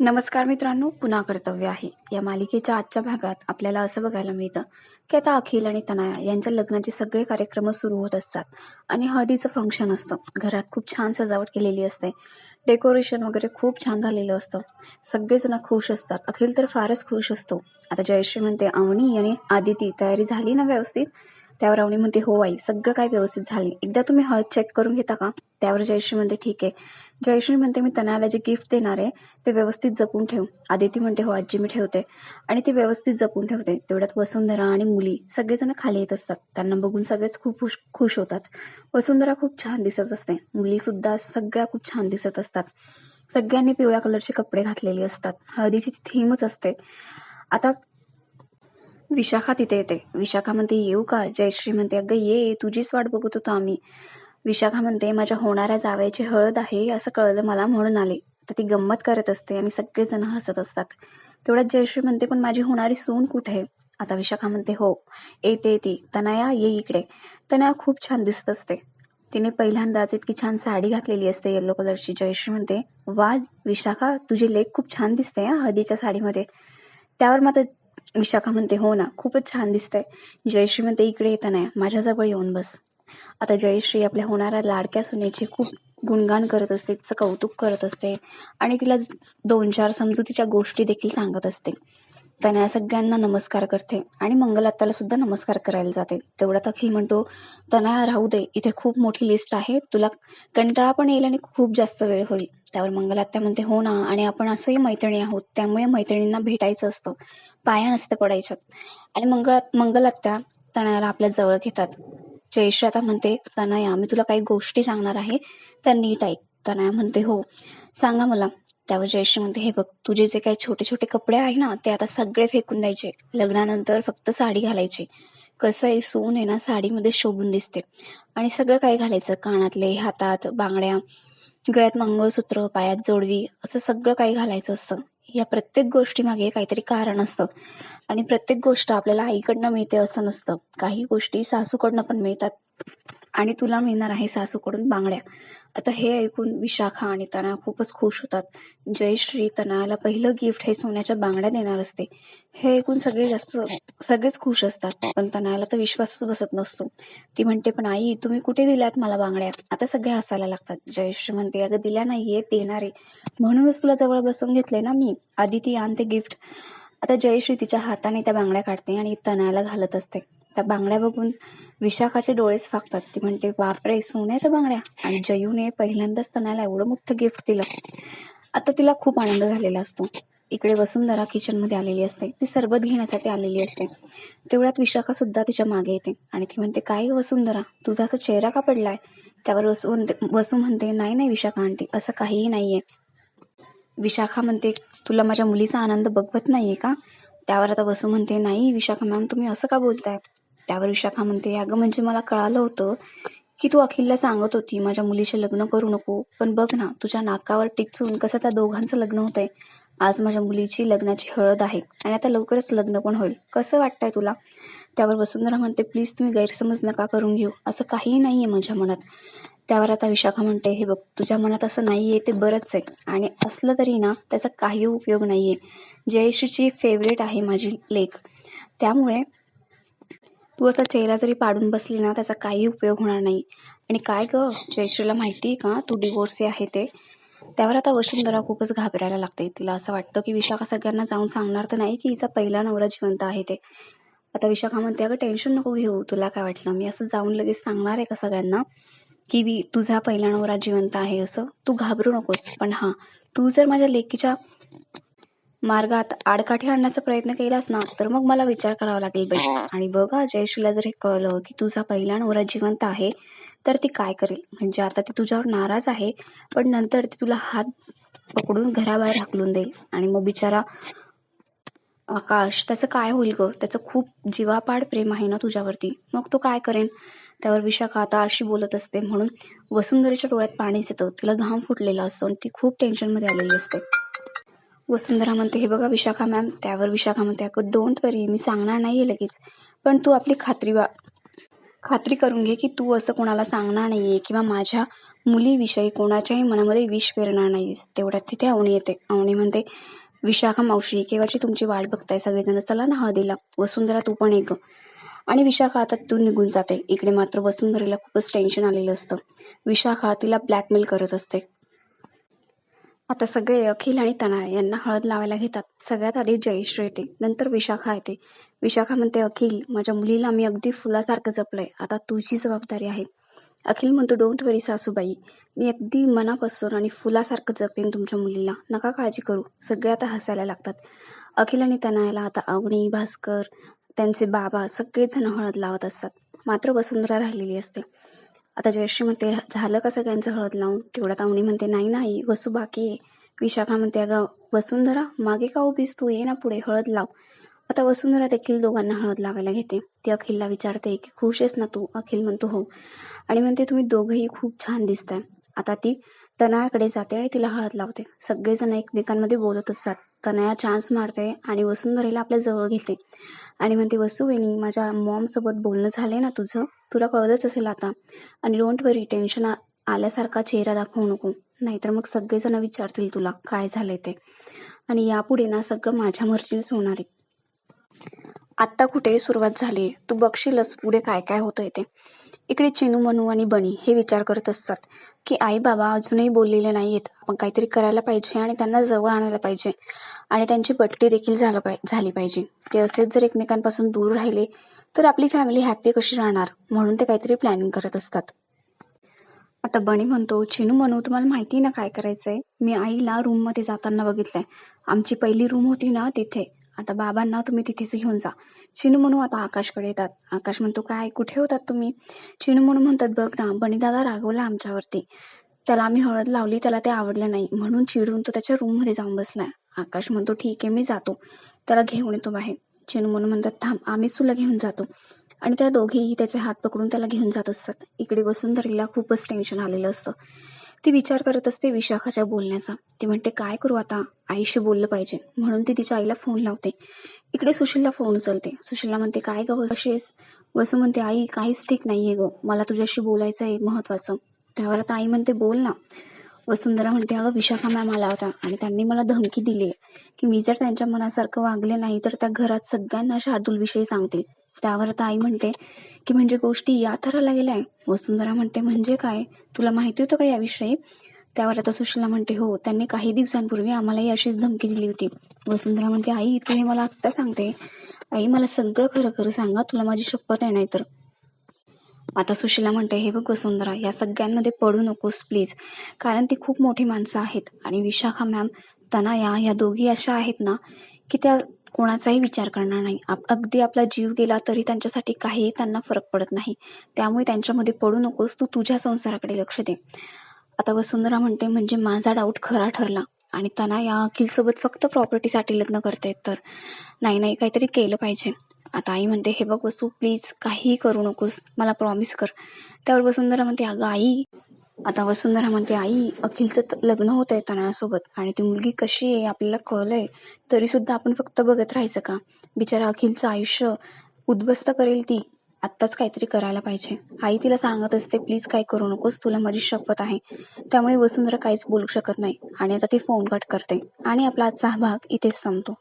नमस्कार मित्रांनो पुन्हा कर्तव्य आहे. या मालिकेच्या आजच्या भागात आपल्याला असं बघायला मिळतं की आता अखिल आणि तनाया यांच्या लग्नाचे सगळे कार्यक्रम सुरू होत असतात आणि हळदीचं फंक्शन असतं. घरात खूप छान सजावट केलेली असते. डेकोरेशन वगैरे खूप छान झालेलं असतं. सगळेजण खुश असतात. अखिल तर फारच खुश असतो. आता जयश्री म्हणते अवनी आणि आदिती तयारी झाली ना व्यवस्थित? त्यावर अवनी म्हणते हो आई सगळं काय व्यवस्थित झाले. एकदा तुम्ही हळद चेक करून घेता का? त्यावर जयश्री म्हणते ठीक आहे. जयश्री म्हणते मी तनयाला जे गिफ्ट देणार आहे ते व्यवस्थित जपून ठेव. आदिती म्हणते हो आजी मी ठेवते. आणि ते व्यवस्थित जपून ठेवते. तेवढ्यात वसुंधरा आणि मुली सगळेजण खाली येत असतात. त्यांना बघून सगळेच खूप खुश खुश होतात. वसुंधरा खूप छान दिसत असते. मुली सुद्धा सगळ्या खूप छान दिसत असतात. सगळ्यांनी पिवळ्या कलरचे कपडे घातलेले असतात. हळदीची थीमच असते. आता विशाखा तिथे येते. विशाखा म्हणते येऊ का? जयश्री म्हणते अगं ये तुझीच वाट बघत होतो आम्ही. विशाखा म्हणते माझ्या होणाऱ्या जावयाची हळद आहे असं कळलं मला म्हणून आले. तर ती गंमत करत असते आणि सगळेजण हसत असतात. तेवढ्यात जयश्री म्हणते पण माझी होणारी सून कुठे आहे? आता विशाखा म्हणते हो येते ती. तनया ये इकडे. तनया खूप छान दिसत असते. तिने पहिल्यांदाच इतकी छान साडी घातलेली असते येलो कलरची जयश्री म्हणते वा विशाखा तुझी लेक खूप छान दिसते हळदीच्या साडीमध्ये. त्यावर मात्र विशाखा म्हणते हो ना खूपच छान दिसतंय. जयश्री म्हणते इकडे येता नाही माझ्याजवळ येऊन बस. आता जयश्री आपल्या होणाऱ्या लाडक्या सुनेचे खूप गुणगान करत असते तिचं कौतुक करत असते आणि तिला दोन चार समजुतीच्या गोष्टी देखील सांगत असते. तनया सगळ्यांना नमस्कार करते आणि मंगलात्ताला सुद्धा नमस्कार करायला जाते. तेवढ्यात अखिल म्हणतो तनया राहू दे इथे खूप मोठी लिस्ट आहे. तुला कंटाळा पण येईल आणि खूप जास्त वेळ होईल. त्यावर मंगलात्या म्हणते हो ना आणि आपण असंही मैत्रिणी आहोत त्यामुळे मैत्रिणींना भेटायचं असतं. पाया नसतं पडायच्यात. आणि मंगळ मंगलात्या तनयाला आपल्या जवळ घेतात. जयश्री आता म्हणते तनया मी तुला काही गोष्टी सांगणार आहे त्या नीट ऐक. तनया म्हणते हो सांगा मला. त्यावर जयश्री म्हणते हे बघ तुझे जे काही छोटे छोटे कपडे आहे ना ते आता सगळे फेकून द्यायचे. लग्नानंतर फक्त साडी घालायची. कसं आहे सून आहे ना साडीमध्ये शोभून दिसते. आणि सगळं काही घालायचं? कानातले हातात बांगड्या गळ्यात मंगळसूत्र पायात जोडवी असं सगळं काही घालायचं असतं. या प्रत्येक गोष्टी मागे काहीतरी कारण असतं. आणि प्रत्येक गोष्ट आपल्याला आईकडनं मिळते असं नसतं. काही गोष्टी सासूकडनं पण मिळतात. आणि तुला मिळणार आहे सासूकडून बांगड्या. आता हे ऐकून विशाखा आणि तना खूपच खुश होतात. जयश्री तनाला पहिलं गिफ्ट हे सोन्याच्या बांगड्या देणार असते. हे ऐकून सगळे जास्त सगळेच खुश असतात. पण तनाला तर विश्वासच बसत नसतो. ती म्हणते पण आई तुम्ही कुठे दिल्यात मला बांगड्या? आता सगळे हसायला लागतात. जयश्री म्हणते अगं दिल्या नाहीये देणार आहे. म्हणूनच तुला जवळ बसून घेतले ना मी? आधी ती आणते गिफ्ट आता जयश्री तिच्या हाताने त्या बांगड्या काढते आणि तनाला घालत असते. त्या बांगड्या बघून विशाखाचे डोळेच फाकतात ती म्हणते बापरे सोन्याच्या बांगड्या. आणि जयूने पहिल्यांदाच तनाला एवढं मोठं गिफ्ट दिलं. आता तिला खूप आनंद झालेला असतो. इकडे वसुंधरा किचनमध्ये आलेली असते. ती सरबत घेण्यासाठी आलेली असते. तेवढ्यात विशाखा सुद्धा तिच्यामागे येते आणि ती म्हणते काय वसुंधरा तुझा असा चेहरा का पडलाय? त्यावर वसु वसू म्हणते नाही नाही विशाखा आंटी असं काहीही नाहीये. विशाखा म्हणते तुला माझ्या मुलीचा आनंद बघवत नाहीये का? त्यावर आता वसू म्हणते नाही विशाखा मॅम तुम्ही असं का बोलताय? त्यावर विशाखा म्हणते अगं म्हणजे मला कळालं होतं की तू अखिलला सांगत होती माझ्या मुलीचे लग्न करू नको. पण बघ ना तुझ्या नाकावर टिचून कसं त्या दोघांचं लग्न होतंय. आज माझ्या मुलीची लग्नाची हळद आहे आणि आता लवकरच लग्न पण होईल. कसं वाटतंय तुला? त्यावर वसुंधरा म्हणते प्लीज तुम्ही गैरसमज नका करून घेऊ. असं काहीही नाहीये माझ्या मनात. त्यावर आता विशाखा म्हणते हे बघ तुझ्या मनात असं नाहीये ते बरंच आहे. आणि असलं तरी ना त्याचा काही उपयोग नाहीये. जयश्रीची फेवरेट आहे माझी लेख. त्यामुळे तू असा चेहरा जरी पाडून बसली ना त्याचा काही उपयोग होणार नाही. आणि काय ग? जयश्रीला माहिती आहे का? तू डिवोर्सी आहे ते. त्यावर आता वसुंधरा खूपच घाबरायला लागते. तिला असं वाटतं की विशाखा सगळ्यांना जाऊन सांगणार तर नाही की हिचा पहिला नवरा जिवंत आहे ते. आता विशाखा म्हणते अगं टेन्शन नको घेऊ. तुला काय वाटलं? मी असं जाऊन लगेच सांगणार आहे का सगळ्यांना की मी तुझा पहिला नवरा जिवंत आहे असं? तू घाबरू नकोस. पण हा तू जर माझ्या लेकीच्या मार्गात आडकाठी आणण्याचा प्रयत्न केलास ना तर मग मला विचार करावा लागेल बाई. आणि बघा जयश्रीला जर हे कळलं की तुझा पहिला नवरा जिवंत आहे तर ती काय करेल? म्हणजे आता ती तुझ्यावर नाराज आहे पण नंतर ती तुला हात पकडून घराबाहेर हाकलून देईल. आणि मग बिचारा आकाश त्याचं काय होईल ग? त्याचं खूप जीवापाड प्रेम आहे ना तुझ्यावरती. मग तो काय करेन? त्यावर विशाखा आता अशी बोलत असते. म्हणून वसुंधरेच्या डोळ्यात पाणीच येतं. तिला घाम फुटलेला असतो आणि ती खूप टेन्शनमध्ये आलेली असते. वसुंधरा म्हणते हे बघा विशाखा मॅम त्यावर विशाखा म्हणते अगं डोंट वरी मी सांगणार नाहीये लगेच. पण तू आपली खात्री बा खात्री करून घे की तू असं कोणाला सांगणार नाहीये किंवा माझ्या मुलीविषयी कोणाच्याही मनामध्ये विष पेरणार नाहीस तेवढ्यात तिथे अवणी येते. अवणी म्हणते विशाखा मावशी केव्हाची तुमची वाट बघताय सगळेजण? चला ना हळदीला. वसुंधरा तू पण एक. आणि विशाखा आता तू निघून जाते. इकडे मात्र वसुंधरेला खूपच टेन्शन आलेलं असतं. विशाखा तिला ब्लॅकमेल करत असते. आता सगळे अखिल आणि तना यांना हळद लावायला घेतात. सगळ्यात आधी जयश्री येते नंतर विशाखा येते. विशाखा म्हणते अखिल माझ्या मुलीला मी अगदी फुलासारखं जपलंय. आता तुझी जबाबदारी आहे. अखिल म्हणतो डोंट वरी सासूबाई. मी अगदी मनापासून आणि फुलासारखं जपेन तुमच्या मुलीला. नका काळजी करू. सगळे आता हसायला लागतात. अखिल आणि तनायला आता अवणी भास्कर त्यांचे बाबा सगळेजण हळद लावत असतात. मात्र वसुंधरा राहिलेली असते. आता जयश्री म्हणते झालं का सगळ्यांचं हळद लावून? तेवढ्यात अवनी म्हणते नाही नाही वसू बाकी आहे. विशाखा म्हणते अगं वसुंधरा मागे का उभीस तू? ये ना पुढे हळद लाव. आता वसुंधरा देखील दोघांना हळद लावायला घेते. ती अखिलला विचारते की खुश आहेस ना तू? अखिल म्हणतो हो. आणि म्हणते तुम्ही दोघंही खूप छान दिसताय. आता ती तनाकडे जाते आणि तिला हळद लावते. सगळेजण एकमेकांमध्ये बोलत असतात तनया चान्स मारते आणि वसुंधरेला आपल्या जवळ घेते. आणि म्हणते वसू वहिनी माझ्या मॉमसोबत बोलणं झालंय ना तुझं? तुला कळतच असेल आता. आणि डोंट वरी टेन्शन आल्यासारखा चेहरा दाखवू नको. नाहीतर मग सगळेजण विचारतील तुला काय झालंय ते? आणि यापुढे ना सगळं माझ्या मर्जीनेच होणार आहे. आत्ता कुठे सुरुवात झाली तू बघशीलच पुढे काय काय होतंय ते. इकडे चिनू मनू आणि बनी हे विचार करत असतात की आई बाबा अजूनही बोललेले नाहीयेत. आपण काहीतरी करायला पाहिजे आणि त्यांना जवळ आणायला पाहिजे आणि त्यांची पट्टी देखील झालं पाहिजे झाली पाहिजे. ते असेच जर एकमेकांपासून दूर राहिले तर आपली फॅमिली हॅप्पी कशी राहणार? म्हणून ते काहीतरी प्लॅनिंग करत असतात. आता बणी म्हणतो चिनू म्हणू तुम्हाला माहिती ना काय करायचंय? मी आईला रूममध्ये जाताना बघितलंय. आमची पहिली रूम होती ना तिथे. आता बाबांना तुम्ही तिथेच घेऊन जा. चिनू म्हणू आता आकाशकडे येतात. आकाश म्हणतो काय कुठे होतात तुम्ही? चिनू म्हणू म्हणतात बघ ना बणीदादा रागवला आमच्यावरती. त्याला आम्ही हळद लावली त्याला ते आवडलं नाही. म्हणून चिडून तो त्याच्या रूममध्ये जाऊन बसलाय. आकाश म्हणतो ठीक आहे मी जातो. त्याला घेऊन येतो बाहेर. चिनू म्हणून म्हणतात थांब आम्ही सुला घेऊन जातो. आणि त्या दोघेही त्याचे हात पकडून त्याला घेऊन जात असतात. इकडे वसुंधरेला खूपच टेन्शन आलेलं असतं. ती विचार करत असते विशाखाच्या बोलण्याचा. ती म्हणते काय करू आता? आईशी बोललं पाहिजे. म्हणून ती तिच्या आईला फोन लावते. इकडे सुशीलला फोन उचलते. सुशीलला म्हणते काय ग कशीस वसू म्हणते आई काहीच ठीक नाहीये ग. मला तुझ्याशी बोलायचं आहे महत्वाचं. त्यावर आता आई म्हणते बोल ना. वसुंधरा म्हणते अगं विशाखा मॅम आला होता आणि त्यांनी मला धमकी दिली की मी जर त्यांच्या मनासारखं वागले नाही तर त्या घरात सगळ्यांना शार्दूल विषयी सांगतील. त्यावर आता आई म्हणते की म्हणजे गोष्टी या थराला गेल्या वसुंधरा म्हणते म्हणजे काय? तुला माहिती होतं का याविषयी? त्यावर आता सुशीला म्हणते हो त्यांनी काही दिवसांपूर्वी आम्हालाही अशीच धमकी दिली होती. वसुंधरा म्हणते आई तू हे मला आत्ता सांगते. आई मला सगळं खरं खरं सांगा. तुला माझी शपथ आहे नाही तर आता सुशीला म्हणते हे बघ वसुंधरा या सगळ्यांमध्ये पडू नकोस प्लीज. कारण ती खूप मोठी माणसं आहेत. आणि विशाखा मॅम तनाया या दोघी अशा आहेत ना की त्या कोणाचाही विचार करणार नाही. आप अगदी आपला जीव गेला तरी त्यांच्यासाठी काहीही त्यांना फरक पडत नाही. त्यामुळे त्यांच्यामध्ये पडू नकोस. तू तुझ्या संसाराकडे लक्ष दे. आता वसुंधरा म्हणते म्हणजे माझा डाऊट खरा ठरला आणि त्यांना या अखिलसोबत फक्त प्रॉपर्टीसाठी लग्न करतायत तर. नाही नाही काहीतरी केलं पाहिजे. आता आई म्हणते हे बघ वसू प्लीज काहीही करू नकोस. मला प्रॉमिस कर. त्यावर वसुंधरा म्हणते अगं आई आता वसुंधरा म्हणते आई अखिलचं लग्न होत आहे तनयासोबत आणि ती मुलगी कशी आहे आपल्याला कळलंय. तरी सुद्धा आपण फक्त बघत राहायचं का? बिचारा अखिलचं आयुष्य उद्ध्वस्त करेल ती. आत्ताच काहीतरी करायला पाहिजे. आई तिला सांगत असते प्लीज काय करू नकोस तुला माझी शपथ आहे. त्यामुळे वसुंधरा काहीच बोलू शकत नाही आणि आता ती फोन कट करते आणि आपला आजचा हा भाग इथेच संपतो.